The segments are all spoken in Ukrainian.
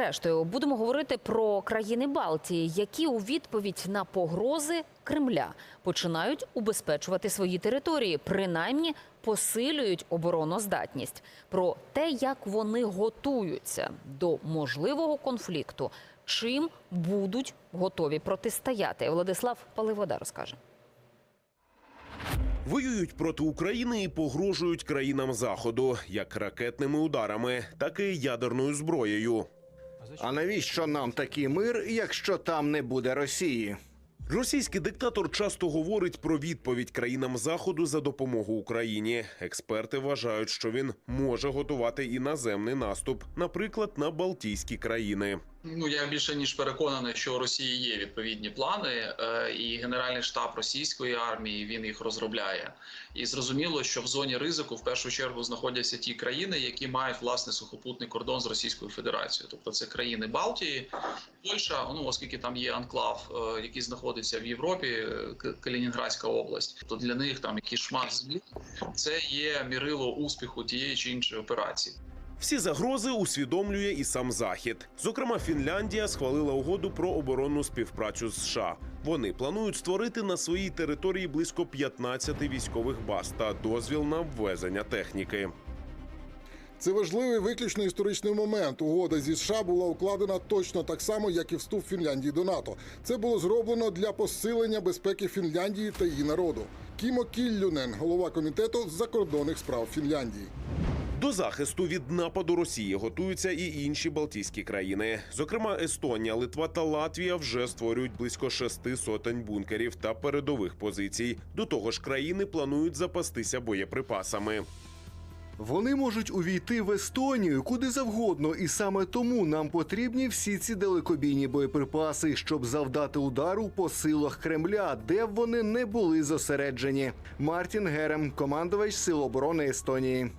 зрештою будемо говорити про країни Балтії, які у відповідь на погрози Кремля починають убезпечувати свої території, принаймні посилюють обороноздатність. Про те, як вони готуються до можливого конфлікту, чим будуть готові протистояти. Владислав Паливода розкаже. Воюють проти України і погрожують країнам заходу як ракетними ударами, так і ядерною зброєю. А навіщо нам такий мир, якщо там не буде Росії? Російський диктатор часто говорить про відповідь країнам заходу за допомогу Україні. Експерти вважають, що він може готувати іноземний наступ, наприклад, на Балтійські країни. Ну я більше ніж переконаний, що у Росії є відповідні плани, е, і Генеральний штаб російської армії він їх розробляє. І зрозуміло, що в зоні ризику в першу чергу знаходяться ті країни, які мають власне сухопутний кордон з Російською Федерацією. Тобто це країни Балтії, Польща, ну оскільки там є анклав, е, який знаходиться в Європі, е, Калінінградська область. То для них там якийсь шмат землі це є мірило успіху тієї чи іншої операції. Всі загрози усвідомлює і сам Захід. Зокрема, Фінляндія схвалила угоду про оборонну співпрацю з США. Вони планують створити на своїй території близько 15 військових баз та дозвіл на ввезення техніки. Це важливий виключно історичний момент. Угода зі США була укладена точно так само, як і вступ Фінляндії до НАТО. Це було зроблено для посилення безпеки Фінляндії та її народу. Кімо Кіллюнен, голова комітету з закордонних справ Фінляндії. До захисту від нападу Росії готуються і інші Балтійські країни. Зокрема, Естонія, Литва та Латвія вже створюють близько шести сотень бункерів та передових позицій. До того ж, країни планують запастися боєприпасами. Вони можуть увійти в Естонію куди завгодно, і саме тому нам потрібні всі ці далекобійні боєприпаси, щоб завдати удару по силах Кремля, де б вони не були зосереджені. Мартін Герем, командувач Сил оборони Естонії.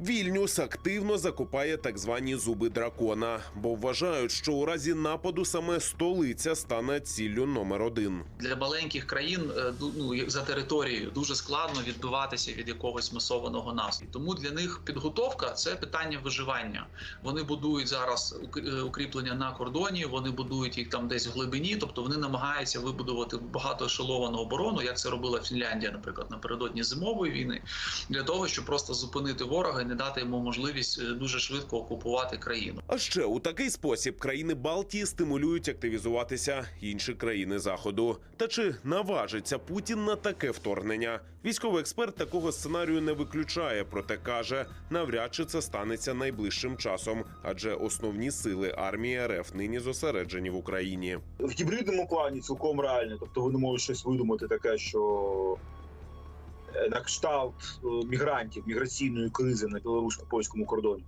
Вільнюс активно закупає так звані зуби дракона, бо вважають, що у разі нападу саме столиця стане ціллю номер один. для маленьких країн е, ну, за територією дуже складно відбиватися від якогось масованого наступу. Тому для них підготовка це питання виживання. Вони будують зараз е, укріплення на кордоні, вони будують їх там десь в глибині, тобто вони намагаються вибудувати багатоешеловану оборону, як це робила Фінляндія, наприклад, напередодні зимової війни, для того, щоб просто зупинити ворога не дати йому можливість е, дуже швидко окупувати країну. А ще у такий спосіб країни Балтії стимулюють активізуватися інші країни заходу. Та чи наважиться Путін на таке вторгнення? Військовий експерт такого сценарію не виключає, проте каже, навряд чи це станеться найближчим часом, адже основні сили армії РФ нині зосереджені в Україні. в гібридному плані цілком реально. Тобто вони можуть щось видумати таке, що на кшталт е, мігрантів, міграційної кризи на білорусько-польському кордоні.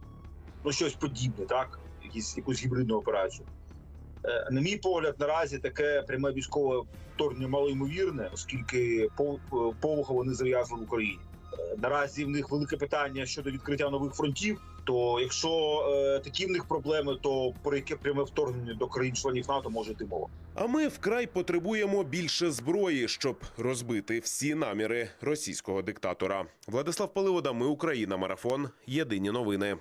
Ну, щось подібне, так? Якісь, якусь гібридну операцію. Е, На мій погляд, наразі таке пряме військове вторгнення малоймовірне, оскільки пов- е, вони зав'язали в Україні. Наразі в них велике питання щодо відкриття нових фронтів. То якщо е, такі в них проблеми, то про яке пряме вторгнення до країн-членів НАТО може йти мова. А ми вкрай потребуємо більше зброї, щоб розбити всі наміри російського диктатора. Владислав Поливода, ми Україна. Марафон. Єдині новини.